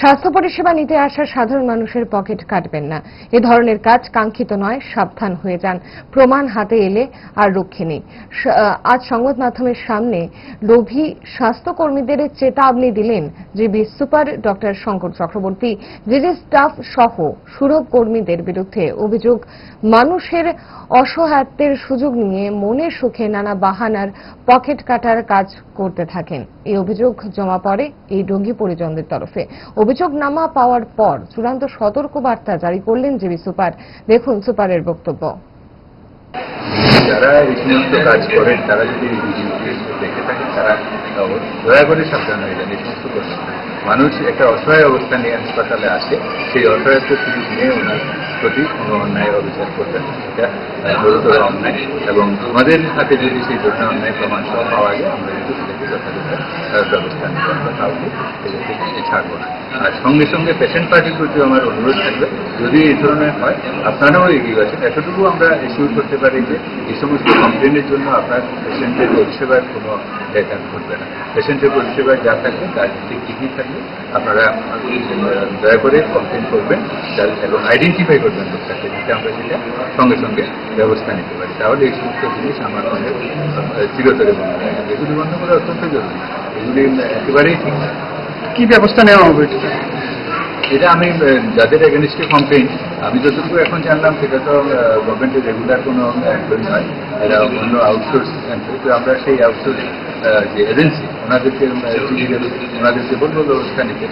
স্বাস্থ্য পরিষেবা নিতে আসা সাধারণ মানুষের পকেট কাটবেন না। এ ধরনের কাজ কাঙ্ক্ষিত নয়, সাবধান হয়ে যান। প্রমাণ হাতে এলে আর রক্ষে নেই। আজ সংবাদ মাধ্যমের সামনে লোভী স্বাস্থ্যকর্মীদের চেতাবনী দিলেন GB super doctor Shankar Chakraborty GD staff সহ সুরভ কর্মীদের বিরুদ্ধে অভিযোগ, মানুষের অসহায়ত্বের সুযোগ নিয়ে মনের সুখে নানা বাহানার পকেট কাটার কাজ করতে থাকেন। এই অভিযোগ জমা পড়ে এই রোগী পরিজনদের তরফে। অভিযোগ নামা পাওয়ার পর চূড়ান্ত সতর্ক বার্তা জারি করলেন জিবি সুপার। দেখুন সুপারের বক্তব্য। যারা এই সমস্ত কাজ করেন, তারা যদি এই দেখে থাকেন, তারা দয়া করে সাবধান হয়ে যান, এই সমস্ত করবেন মানুষ একটা অসহায় অবস্থা নিয়ে হাসপাতালে আসে, সেই অসহায়ত্ব সুযোগ নিয়ে ওনার প্রতি কোনো অন্যায় অবিচার করবেন এটা অন্যায়। এবং আমাদের হাতে যদি সেই ধরনের অন্যায় প্রমাণ সহ পাওয়া যায়, আমরা কিন্তু ব্যবস্থা নেব আমরা কাউকে থেকে না। আর সঙ্গে সঙ্গে পেশেন্ট পার্টির প্রতি আমার অনুরোধ থাকবে, যদি এই ধরনের হয়, আপনারাও এগিয়ে আছেন। এতটুকু আমরা এসিউর করতে পারি যে সমস্ত কমপ্লেনের জন্য আপনার পেশেন্টের পরিষেবার কোনো ব্যাঘাত ঘটবে না। পেশেন্টের পরিষেবা যা থাকবে তার ঠিক ঠিকই থাকবে। আপনারা দয়া করে কমপ্লেন করবেন এবং আইডেন্টিফাই করবেন লোকটাকে, যাতে আমরা সেটা সঙ্গে সঙ্গে ব্যবস্থা নিতে পারি। তাহলে এই সমস্ত জিনিস আমার মনে চিরতরে বন্ধ এগুলি বন্ধ করা অত্যন্ত জরুরি। এগুলি একেবারেই ঠিক কি ব্যবস্থা নেওয়া হবে? এটা আমি যাদের এগেনস্টে কমপ্লেন আমি যতটুকু এখন জানলাম সেটা তো গভর্নমেন্টের রেগুলার কোনো এমপ্লয়ি নয়। এরা অন্য আউটসোর্স এমপ্লয়ি তো আমরা সেই আউটসোর্স যে এজেন্সি ওনাদেরকে ওনাদেরকে বলব, ব্যবস্থা নিতে।